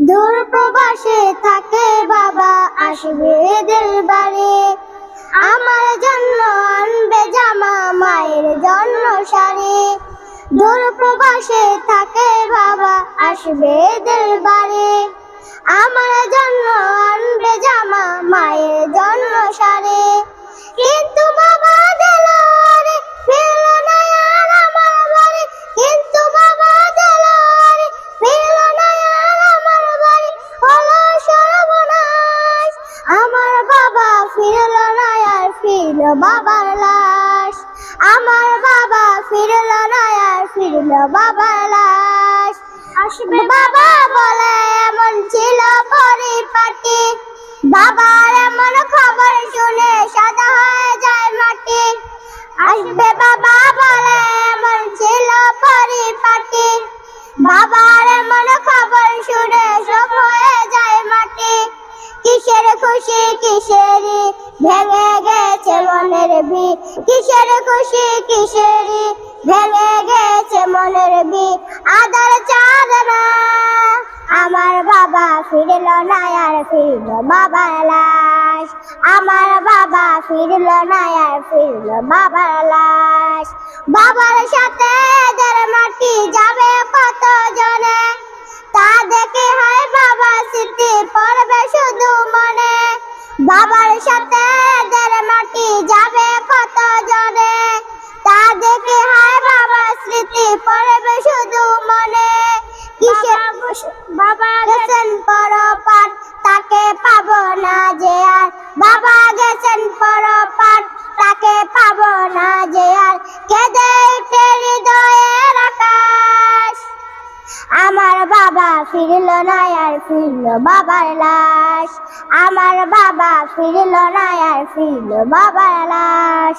দূর প্রবাসে থাকে বাবা, আসবে বাড়ি। আমার জন্য আনবে জামা, মায়ের জন্য শাড়ি। দূর প্রবাসে থাকে বাবা, আসবে বাড়ি। আমার জন্য আনবে জামা, মায়ের জন্য শাড়ি। কিন্তু ফিরল বাবার লাশ। আমার বাবা ফিরল না আর ফিরল বাবার লাশ। আসবে। বাবা বলে এমন ছিল পরিপাটি। বাবার এমন খবর শুনে সাদা হয়ে যায় মাটি। আসবে বাবা বলে এমন ছিল পরিপাটি। বাবার এমন খুশি কিসেরই ভেঙে গেছে মনের বি কিসের খুশি, কিসেরই ভেঙে গেছে মনের বি আদার চাঁদনা আমার বাবা ফিরল না আর ফিরল বাবার লাশ। আমার বাবা ফিরল না আর ফিরল বাবার লাশ। বাবার সাথে মাটি যাবে বাবার সাথে এদের মাটি যাবে কত জনে? তা দেখে হয় বাবা স্মৃতি পড়বে শুধু মনে। কিসের বাবা গেছেন পরপাট তাকে পাবো না যে আর। বাবা গেছেন পরপাট তাকে পাবো না যে আর। কেঁদে বাবা ফিরল না, আর ফিরল বাবার লাশ। আমার বাবা ফিরল না, আর ফিরল বাবার লাশ।